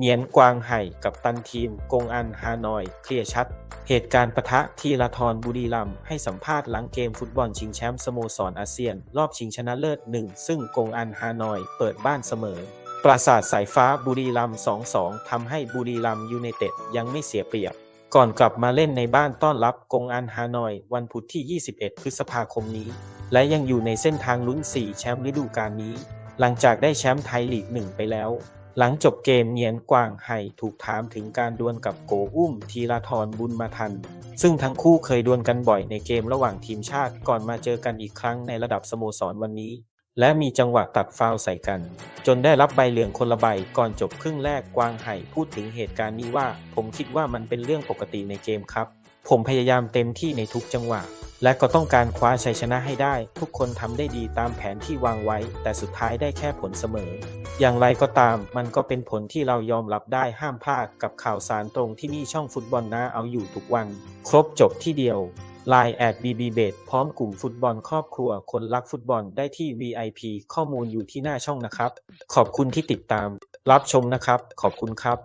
เงียนกวางไห่กับตันทีม กงอันฮานอย เคลียร์ชัด เหตุการณ์ปะทะทีละทรบุรีรัมให้สัมภาษณ์หลังเกมฟุตบอลชิงแชมป์สโมสรอาเซียน รอบชิงชนะเลิศหนึ่งซึ่งกงอันฮานอยเปิดบ้านเสมอ ปราสาทสายฟ้าบุรีรัมย์2-2ทำให้บุรีรัมย์ยูไนเต็ดยังไม่เสียเปรียบ ก่อนกลับมาเล่นในบ้านต้อนรับกงอันฮานอย วันพุธที่ 21 พฤษภาคมนี้ และยังอยู่ในเส้นทางลุ้น 4 แชมป์ฤดูกาลนี้ หลังจากได้แชมป์ไทยลีก 1 ไปแล้ว หลังจบเกมเนียนกวางไห่ถูกถามถึงการดวลกับโกอุ้มทีราธรบุญมาทัน ซึ่งทั้งคู่เคยดวลกันบ่อยในเกมระหว่างทีมชาติก่อนมาเจอกันอีกครั้งในระดับสโมสรวันนี้ และมีจังหวะตัดฟาวใส่กัน จนได้รับใบเหลืองคนละใบก่อนจบครึ่งแรกกวางไห่พูดถึงเหตุการณ์นี้ว่า ผมคิดว่ามันเป็นเรื่องปกติในเกมครับ ผมพยายามเต็มที่ในทุกจังหวะและก็ต้องการคว้าชัยชนะให้ได้ ทุกคนทำได้ดีตามแผนที่วางไว้ แต่สุดท้ายได้แค่ผลเสมอ อย่างไรก็ตาม มันก็เป็นผลที่เรายอมรับได้ห้ามพลาดกับข่าวสารตรงที่นี่ช่องฟุตบอลนะเอาอยู่ทุกวัน ครบจบที่เดียว Line แอด BB b a t พร้อมกลุ่มฟุตบอลครอบครัวคนรักฟุตบอลได้ที่ VIP ข้อมูลอยู่ที่หน้าช่องนะครับ ขอบคุณที่ติดตาม รับชมนะครับ ขอบคุณครับ